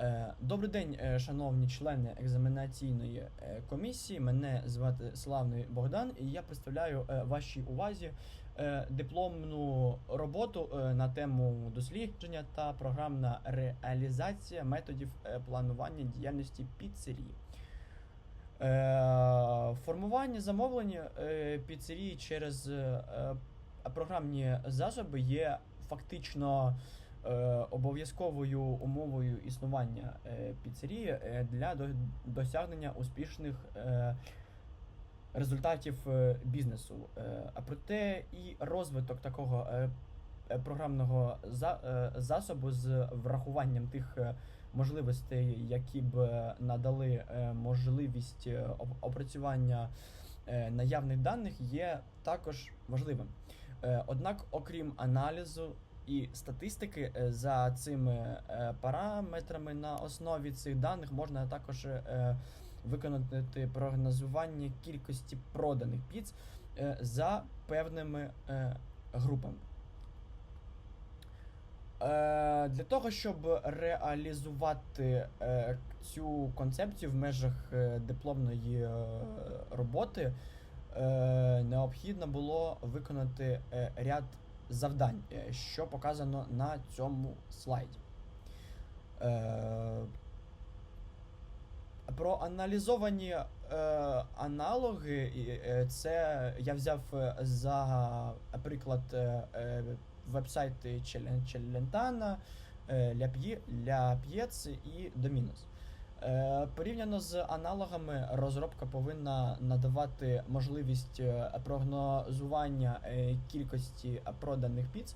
Е, Добрий день, е, шановні члени екзаменаційної е, комісії. Мене звати Славний Богдан, і я представляю вашій увазі дипломну роботу на тему дослідження та програмна реалізація методів планування діяльності піцерії. Формування замовлення піцерії через програмні засоби є фактично обов'язковою умовою існування е, піцерії е, для до- досягнення успішних е, результатів е, бізнесу. Е, а проте і розвиток такого е, е, програмного за, е, засобу з врахуванням тих е, можливостей, які б е, надали е, можливість е, опрацювання е, наявних даних, є також важливим. Е, Однак, окрім аналізу і статистики, е, за цими е, параметрами на основі цих даних можна також е, виконати прогнозування кількості проданих піц за певними групами. Для того, щоб реалізувати цю концепцію в межах дипломної роботи, необхідно було виконати ряд завдань, е, що показано на цьому слайді. Е, Проаналізовані е, аналоги, це я взяв за приклад вебсайти Челентана, е, Ля П'є- Ля П'єц і Домінос. Е, Порівняно з аналогами, розробка повинна надавати можливість е, прогнозування е, кількості проданих піц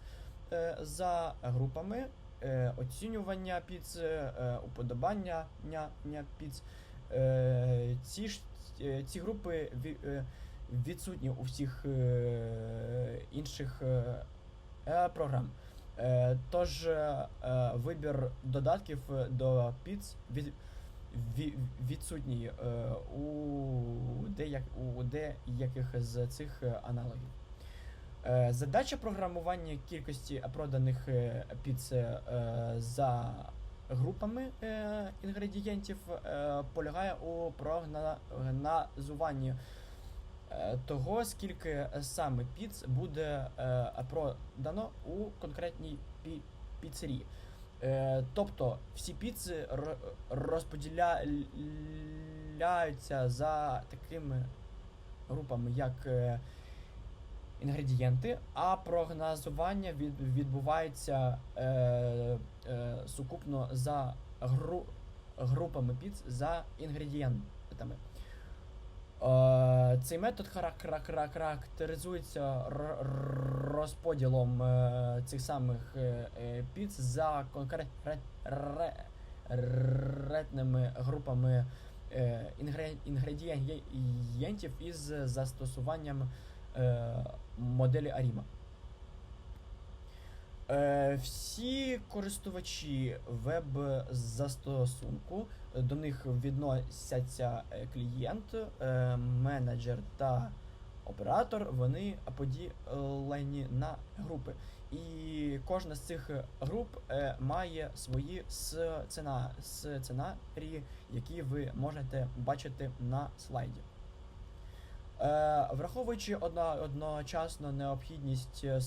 за групами, оцінювання піц, уподобання ня- ня піц. Ці, ці групи відсутні у всіх інших програм. Тож вибір додатків до піц від, ві- відсутній е, у, деяк, у деяких з цих е, аналогів. Е, Задача програмування кількості проданих піц за групами інгредієнтів полягає у прогнозуванні того, скільки саме піц буде продано у конкретній пі- піцерії. Е, Тобто всі піци розподіляються за такими групами, як е, інгредієнти, а прогнозування від, відбувається е, сукупно за гру, групами піц за інгредієнтами. Е, цей метод хара- хара- хара- характеризується розподілом е, цих самих е, піц за конкретними групами інгредієнтів із застосуванням моделі Аріма. Е, всі користувачі веб-застосунку, до них відносяться е, клієнт, е, менеджер та оператор, вони поділені на групи. І кожна з цих груп має свої сцена, сценарії, які ви можете бачити на слайді. Враховуючи одночасно необхідність е,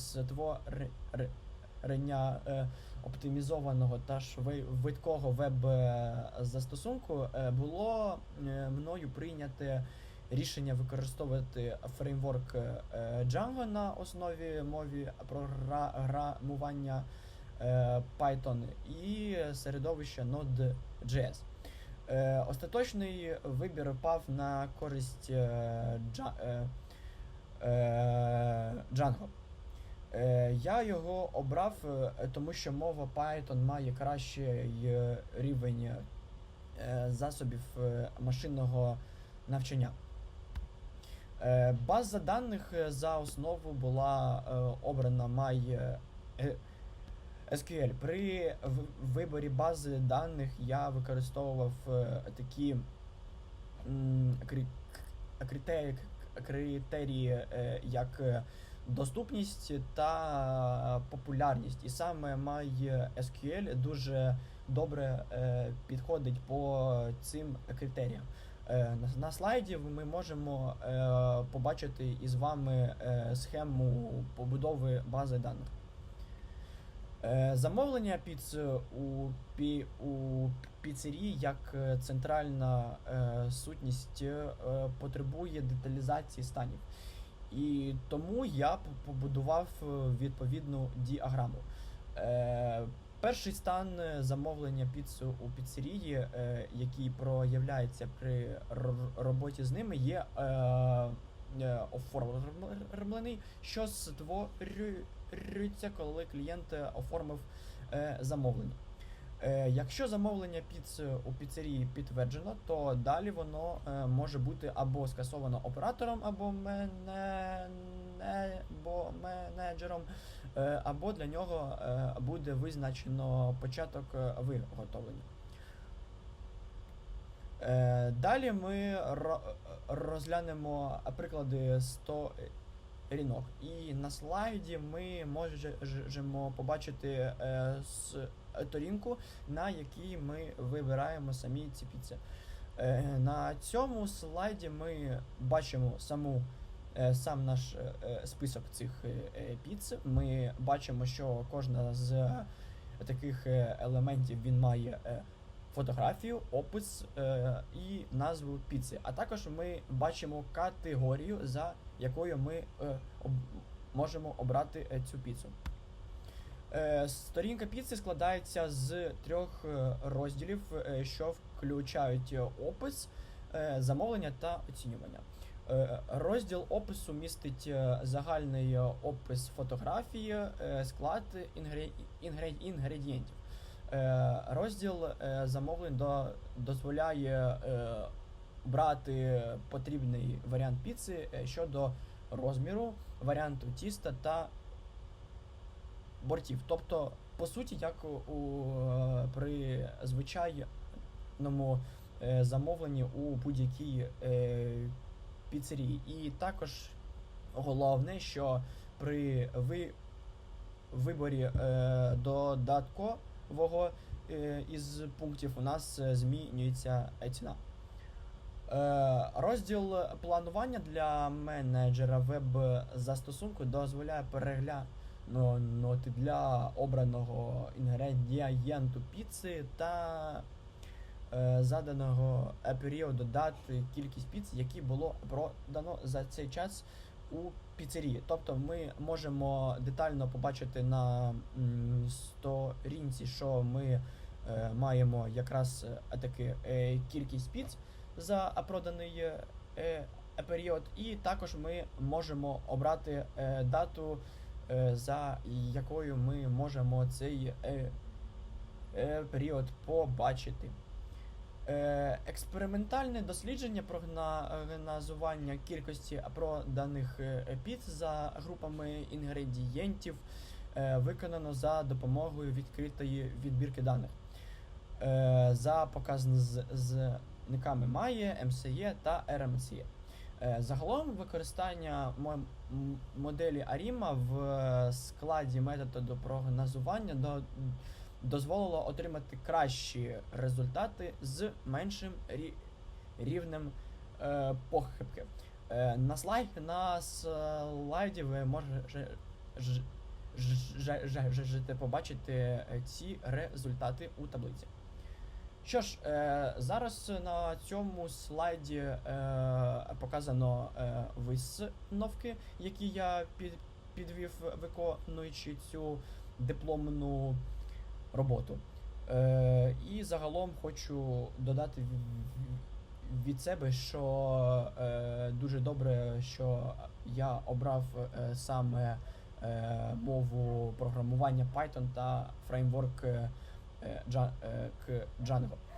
створення е, оптимізованого та швидкого веб-застосунку, е, було е, мною прийняте рішення використовувати фреймворк Django на основі мові програмування Python і середовище Node.js. Остаточний вибір пав на користь Dja- Django. Е, я його обрав, е, тому що мова Python має кращий е, рівень засобів машинного навчання. База даних за основу була обрана My е, SQL. При виборі бази даних я використовував такі критерії, як доступність та популярність. І саме MySQL дуже добре е, підходить по цим критеріям. Е, на, слайді ми можемо е, побачити із вами схему побудови бази даних. Замовлення піц у, пі, у піцерії як центральна сутність потребує деталізації станів. І тому я побудував е, відповідну діаграму. Е, перший стан е, замовлення піци у піцерії, е, який проявляється при роботі з ними, є е, е, оформлений, що створюється, коли клієнт е, оформив е, замовлення. Е, якщо замовлення піци у піцерії підтверджено, то далі воно е, може бути або скасовано оператором, або мене, не, або менеджером, е, або для нього е, буде визначено початок е, виготовлення. Е, Далі ми ро- розглянемо приклади 100 рінок. І на слайді ми можемо побачити е, сторінку, на якій ми вибираємо самі ці піци. Е, На цьому слайді ми бачимо саму, е, сам наш е, список цих піц. Ми бачимо, що кожна з таких елементів він має фотографію, опис і назву піци. А також ми бачимо категорію, за якою ми можемо обрати цю піцу. Е, Сторінка піци складається з трьох е, розділів, е, що включають опис, замовлення та оцінювання. Розділ опису містить загальний опис фотографії, склад інгре- інгре- інгредієнтів. Розділ замовлень до, дозволяє брати потрібний варіант піци щодо розміру, варіанту тіста та бортів. Тобто, по суті, як у, е, при звичайному е, замовленні у будь-якій е, піцерії. І також головне, що при ви, виборі додаткового із пунктів у нас змінюється ціна. Розділ планування для менеджера веб-застосунку дозволяє переглянути для обраного інгредієнту піци та е, заданого е, періоду дати кількість піц, які було продано за цей час у піцерії. Тобто ми можемо детально побачити на сторінці, що ми е, маємо якраз таки кількість піц за проданий період, і також ми можемо обрати дату, за якою ми можемо цей е, е, період побачити. Е, Експериментальне дослідження прогнозування кількості проданих е, піц за групами інгредієнтів е, виконано за допомогою відкритої відбірки даних. Е, За показниками MAE, MCE та RMCE. Е, Загалом використання моделі ARIMA в е, складі методу прогнозування до, дозволило отримати кращі результати з меншим рі- рівнем е, похибки. Е, на слайд на слайді ви можете ж- побачити е, ці результати у таблиці. Що ж, е, зараз на цьому слайді е, показано е, висновки, які я під, підвів, виконуючи цю дипломну роботу. Е, і загалом хочу додати від себе, що е, дуже добре, що я обрав е, саме е, мову програмування Python та фреймворк е, е, е, к Django.